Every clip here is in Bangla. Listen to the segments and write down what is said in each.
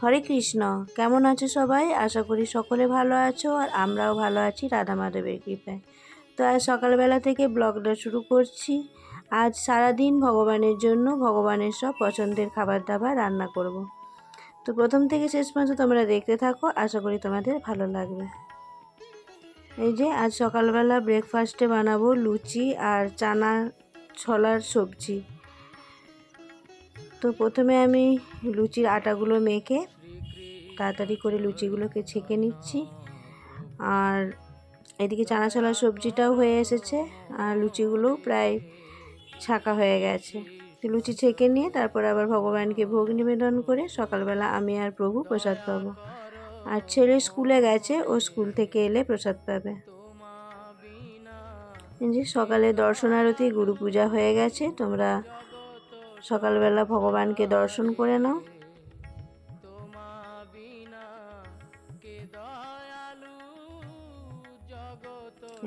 হরে কৃষ্ণ। কেমন আছো সবাই? আশা করি সকলে ভালো আছো আর আমরাও ভালো আছি রাধা মাধবের কৃপায়। তো আজ সকালবেলা থেকে ব্লগটা শুরু করছি। আজ সারাদিন ভগবানের জন্য ভগবানের সব পছন্দের খাবার দাবার রান্না করব। তো প্রথম থেকে শেষ পর্যন্ত তোমরা দেখতে থাকো, আশা করি তোমাদের ভালো লাগবে। এই যে আজ সকালবেলা ব্রেকফাস্টে বানাবো লুচি আর চানা ছোলার সবজি। তো প্রথমে আমি লুচির আটাগুলো মেখে তাড়াতাড়ি করে লুচিগুলোকে ছেঁকে নিচ্ছি। আর এদিকে চানা ছোলার সবজিটাও হয়ে এসেছে আর লুচিগুলো প্রায় ছাকা হয়ে গেছে। লুচি ছেঁকে নিয়ে তারপর আবার ভগবানকে ভোগ নিবেদন করে সকালবেলা আমি আর প্রভু প্রসাদ পাবো। আর ছেলে স্কুলে গেছে, ও স্কুল থেকে এলে প্রসাদ পাবে। যে সকালে দর্শনারতি গুরু পূজা হয়ে গেছে, তোমরা সকালবেলা ভগবানকে দর্শন করে নাও।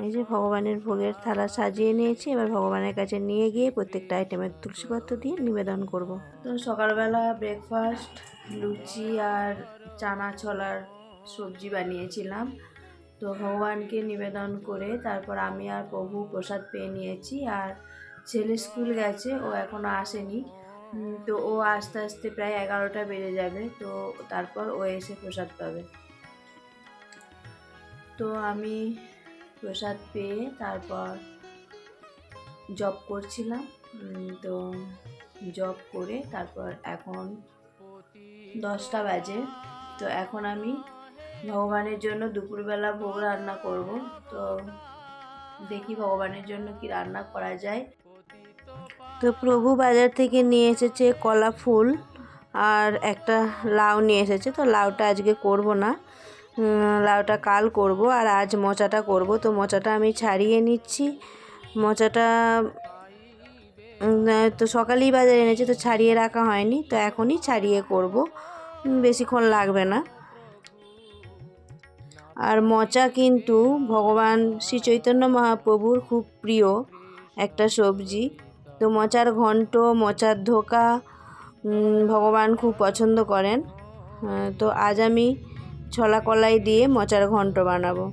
এই যে ভগবানের ভোগের থালা সাজিয়ে নিয়েছি, এবার ভগবানের কাছে নিয়ে গিয়ে প্রত্যেকটা আইটেমের তুলসীপত্র দিয়ে নিবেদন করব। তো সকালবেলা ব্রেকফাস্ট লুচি আর চানা ছলার সবজি বানিয়েছিলাম। তো ভগবানকে নিবেদন করে তারপর আমি আর প্রভু প্রসাদ পেয়ে নিয়েছি আর ছেলে স্কুল গেছে, ও এখনও আসেনি। তো ও আস্তে আস্তে প্রায় এগারোটা বেজে যাবে, তো তারপর ও এসে প্রসাদ পাবে। তো আমি প্রসাদ পেয়ে তারপর জব করছিলাম। তো জব করে তারপর এখন দশটা বাজে। তো এখন আমি ভগবানের জন্য দুপুরবেলা ভোগ রান্না করব। তো দেখি ভগবানের জন্য কি রান্না করা যায়। তো প্রভু বাজার থেকে নিয়ে এসেছে কলা ফুল আর একটা লাউ নিয়ে এসেছে। তো লাউটা আজকে করব না। লাউটা কাল করব আর আজ মোচাটা করব। তো মোচাটা আমি ছাড়িয়ে নিচ্ছি। মোচাটা তো সকালেই বাজারে এনেছে তো ছাড়িয়ে রাখা হয়নি। তো এখনই ছাড়িয়ে করব। বেশিক্ষণ লাগবে না। আর মোচা কিন্তু ভগবান শ্রী চৈতন্য মহাপ্রভুর খুব প্রিয় একটা সবজি। তো মোচার ঘন্ট, মোচার ধোকা ভগবান খুব পছন্দ করেন। তো আজ আমি ছলা কলাই দিয়ে মোচার ঘন্ট বানাবো।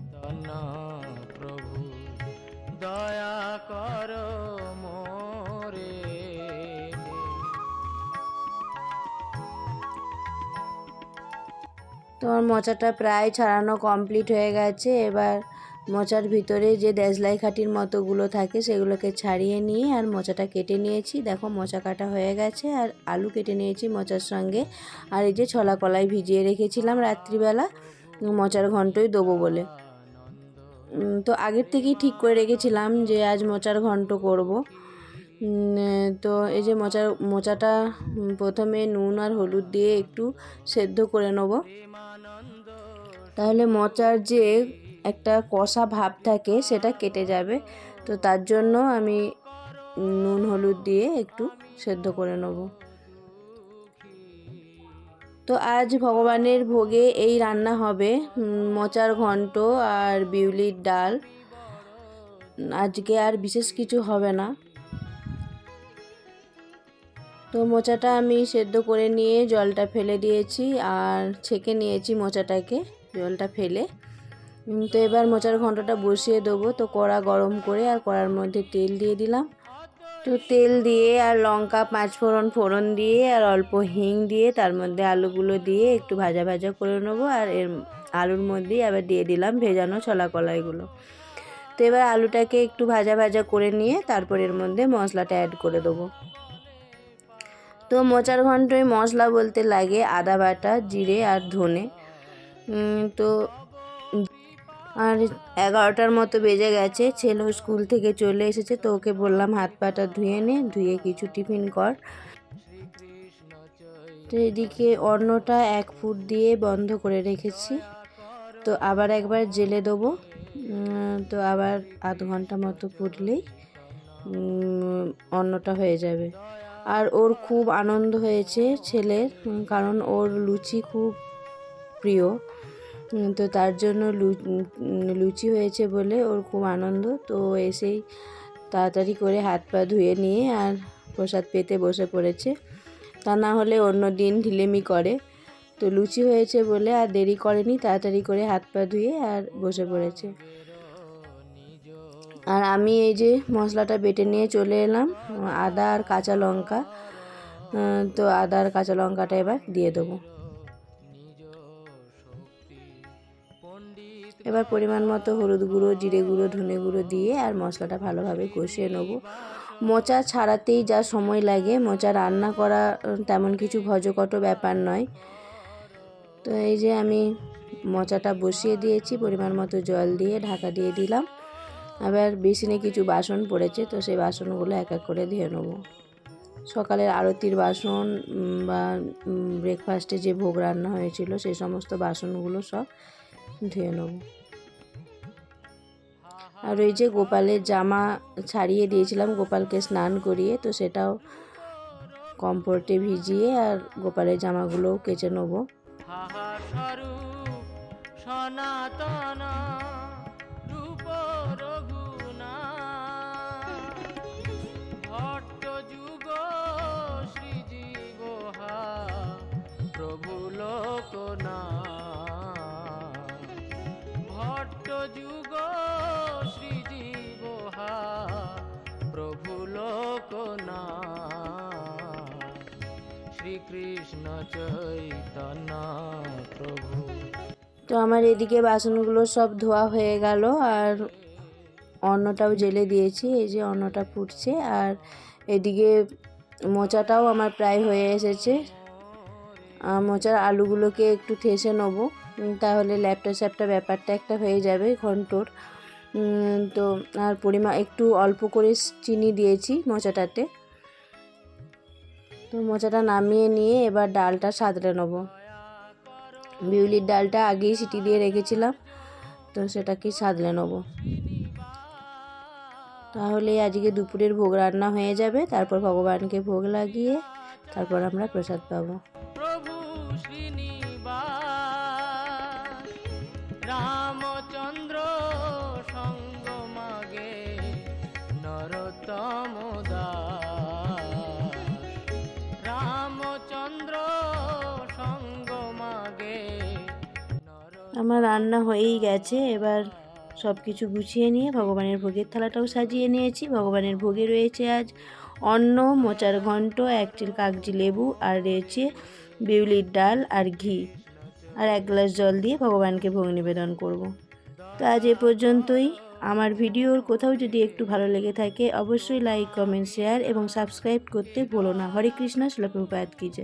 তোমার মোচাটা প্রায় ছাড়ানো কমপ্লিট হয়ে গেছে। এবার মোচার ভিতরে যে দেশলাই খাটির মতোগুলো থাকে, সেগুলোকে ছাড়িয়ে নিয়ে আর মোচাটা কেটে নিয়েছি। দেখো মোচা কাটা হয়ে গেছে আর আলু কেটে নিয়েছি মোচার সঙ্গে। আর এই যে ছলা কলাই ভিজিয়ে রেখেছিলাম রাত্রিবেলা, মোচার ঘন্টই দেবো বলে। তো আগের থেকেই ঠিক করে রেখেছিলাম যে আজ মোচার ঘন্ট করব। তো এই যে মোচার, মোচাটা প্রথমে নুন আর হলুদ দিয়ে একটু সেদ্ধ করে নেব। তাহলে মোচার যে একটা কষা ভাব থাকে, সেটা কেটে যাবে। তো তার জন্য আমি নুন, হলুদ দিয়ে একটু সেদ্ধ করে নেব। তো আজ ভগবানের ভোগে এই রান্না হবে। মোচার ঘন্ট আর বিউলির ডাল। আজকে আর বিশেষ কিছু হবে না। তো মোচাটা আমি সেদ্ধ করে নিয়ে জলটা ফেলে দিয়েছি, আর ছেঁকে নিয়েছি মোচাটাকে। জলটা ফেলে তো এবার মোচার ঘন্টটা বসিয়ে দেবো। তো কড়া গরম করে আর কড়ার মধ্যে তেল দিয়ে দিলাম। তো তেল দিয়ে আর লঙ্কা, পাঁচ ফোড়ন ফোড়ন দিয়ে আর অল্প হিং দিয়ে তার মধ্যে আলুগুলো দিয়ে একটু ভাজা ভাজা করে নেব। আর এর আলুর মধ্যেই আবার দিয়ে দিলাম ভেজানো ছলা কলাইগুলো। তো এবার আলুটাকে একটু ভাজা ভাজা করে নিয়ে তারপর এর মধ্যে মশলাটা অ্যাড করে দেবো। তো মোচার ঘন্টয় মশলা বলতে লাগে আদা বাটা, জিরে আর ধনে। তো আর এগারোটার মতো বেজে গেছে। ছেলেও স্কুল থেকে চলে এসেছে, তো ওকে বললাম হাত পাটা ধুয়ে নে, ধুয়ে কিছু টিফিন কর। তো এদিকে অন্নটা এক ফুট দিয়ে বন্ধ করে রেখেছি। তো আবার একবার জেলে দেবো। তো আবার আধ ঘণ্টা মতো ফুটলেই অন্নটা হয়ে যাবে। আর ওর খুব আনন্দ হয়েছে ছেলের, কারণ ওর লুচি খুব প্রিয়। তো তার জন্য লুচি হয়েছে বলে ওর খুব আনন্দ। তো এসেই তাড়াতাড়ি করে হাত পা ধুয়ে নিয়ে আর প্রসাদ পেতে বসে পড়েছে। তা না হলে অন্য দিন ঢিলেমি করে। তো লুচি হয়েছে বলে আর দেরি করেনি, তাড়াতাড়ি করে হাত পা ধুয়ে আর বসে পড়েছে। আর আমি এই যে মশলাটা বেটে নিয়ে চলে এলাম, আদা আর কাঁচা লঙ্কা। তো আদা আর কাঁচা লঙ্কাটা এবার দিয়ে দেবো। এবার পরিমাণ মতো হলুদ গুঁড়ো, জিরে গুঁড়ো, ধনে গুঁড়ো দিয়ে আর মশলাটা ভালোভাবে কষিয়ে নেব। মোচা ছাড়াতেই যা সময় লাগে, মোচা রান্না করা তেমন কিছু ভজকট ব্যাপার নয়। তো এই যে আমি মোচাটা বসিয়ে দিয়েছি, পরিমাণ মতো জল দিয়ে ঢাকা দিয়ে দিলাম। আবার বেসিনে কিছু বাসন পড়েছে, তো সেই বাসনগুলো এক এক করে ধুয়ে নেব। সকালের আরতির বাসন বা ব্রেকফাস্টে যে ভোগ রান্না হয়েছিল, সেই সমস্ত বাসনগুলো সব ধুয়ে নেব। আর ওই যে গোপালের জামা ছাড়িয়ে দিয়েছিলাম, গোপালকে স্নান করিয়ে, তো সেটাও কমফোর্টে ভিজিয়ে আর গোপালের জামাগুলোও কেচে নেব। সনাতন। শ্রীকৃষ্ণ চৈতন্য প্রভু। তো আমার এদিকে বাসনগুলো সব ধোয়া হয়ে গেল আর অন্নটাও জেলে দিয়েছি, এই যে অন্নটা ফুটছে। আর এদিকে মোচাটাও আমার প্রায় হয়ে এসেছে। আর মোচার আলুগুলোকে একটু ঠেসে নেব তাহলে ল্যাপটা স্যাপটা ব্যাপারটা একটা হয়ে যাবে ঘন্টর। তো আর পরিমাণ একটু অল্প করে চিনি দিয়েছি মোচাটাতে। মোচাটা নামিয়ে নিয়ে এবার ডালটা সাঁতলে নেব। বিউলির ডালটা আগেই সিটি দিয়ে রেখেছিলাম, তো সেটাকে সাদলে নেব। তাহলে আজকে দুপুরের ভোগ রান্না হয়ে যাবে, তারপর ভগবানকে ভোগ লাগিয়ে তারপর আমরা প্রসাদ পাবো। প্রভু শ্রীনিবাস আমার রান্না হয়েই গেছে। এবার সব কিছু গুছিয়ে নিয়ে ভগবানের ভোগের থালাটাও সাজিয়ে নিয়েছি। ভগবানের ভোগে রয়েছে আজ অন্ন, মোচার ঘন্ট এক চিল কাগজি লেবু, আর রয়েছে বিউলির ডাল আর ঘি। আর এক গ্লাস জল দিয়ে ভগবানকে ভোগ নিবেদন করব। তো আজ এ পর্যন্তই। আমার ভিডিওর কোথাও যদি একটু ভালো লেগে থাকে, অবশ্যই লাইক, কমেন্ট, শেয়ার এবং সাবস্ক্রাইব করতে ভুলো না। হরে কৃষ্ণ শিলপ্রপাত কি